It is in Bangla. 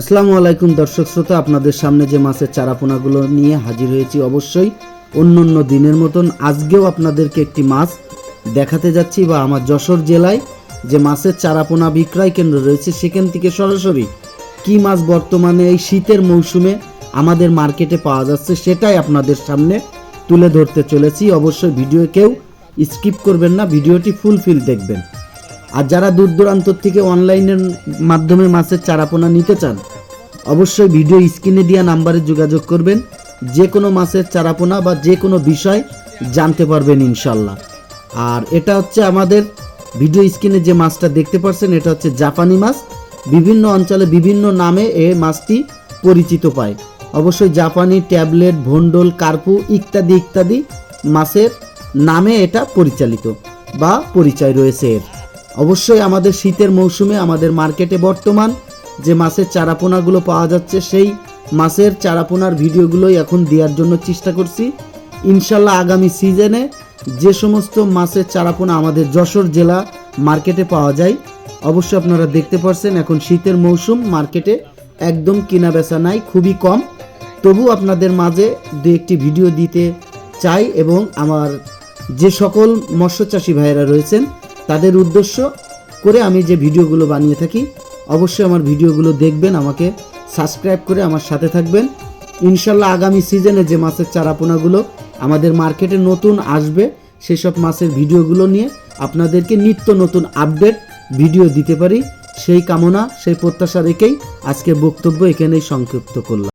আসসালামু আলাইকুম দর্শক শ্রোতা, আপনাদের সামনে যে মাছের চারাপোনাগুলো নিয়ে হাজির হয়েছি অবশ্যই অন্য অন্য দিনের মতন। আজকেও আপনাদেরকে একটি মাছ দেখাতে যাচ্ছি বা আমার যশোর জেলায় যে মাছের চারাপোনা বিক্রয় কেন্দ্র রয়েছে, সেখান থেকে সরাসরি কি মাছ বর্তমানে এই শীতের মৌসুমে আমাদের মার্কেটে পাওয়া যাচ্ছে সেটাই আপনাদের সামনে তুলে ধরতে চলেছি। অবশ্যই ভিডিও কেউ স্কিপ করবেন না, ভিডিওটি ফুলফিল দেখবেন। আর যারা দূর দূরান্ত থেকে অনলাইনের মাধ্যমে মাছের চারাপোনা নিতে চান, অবশ্যই ভিডিও স্ক্রিনে দেওয়া নাম্বারে যোগাযোগ করবেন। যে কোনো মাছের চারাপোনা বা যে কোনো বিষয় জানতে পারবেন ইনশাল্লাহ। আর এটা হচ্ছে আমাদের ভিডিও স্ক্রিনে যে মাছটা দেখতে পাচ্ছেন এটা হচ্ছে জাপানি মাছ। বিভিন্ন অঞ্চলে বিভিন্ন নামে এ মাছটি পরিচিত পায়। অবশ্যই জাপানি ট্যাবলেট ভন্ডল কার্পু ইত্যাদি ইত্যাদি মাছের নামে এটা পরিচালিত বা পরিচয় রয়েছে এর। অবশ্যই আমাদের শীতের মৌসুমে আমাদের মার্কেটে বর্তমান যে মাছের চারাপোনাগুলো পাওয়া যাচ্ছে, সেই মাছের চারাপোনার ভিডিওগুলোই এখন দেওয়ার জন্য চেষ্টা করছি। ইনশাল্লাহ আগামী সিজনে যে সমস্ত মাছের চারাপোনা আমাদের যশোর জেলা মার্কেটে পাওয়া যায়, অবশ্যই আপনারা দেখতে পাচ্ছেন এখন শীতের মৌসুম, মার্কেটে একদম কেনা বেচা নাই, খুবই কম। তবু আপনাদের মাঝে দু একটি ভিডিও দিতে চাই এবং আমার যে সকল মৎস্য চাষী ভাইয়েরা রয়েছেন তাদের উদ্দেশ্য করে আমি যে ভিডিওগুলো বানিয়ে থাকি, অবশ্যই আমার ভিডিওগুলো দেখবেন, আমাকে সাবস্ক্রাইব করে আমার সাথে থাকবেন। ইনশাল্লাহ আগামী সিজনে যে মাছের চারাপোনাগুলো আমাদের মার্কেটে নতুন আসবে, সেসব মাছের ভিডিওগুলো নিয়ে আপনাদেরকে নিত্য নতুন আপডেট ভিডিও দিতে পারি। সেই কামনা, সেই প্রত্যাশা রেখেই আজকের বক্তব্য এখানেই সংক্ষিপ্ত করলাম।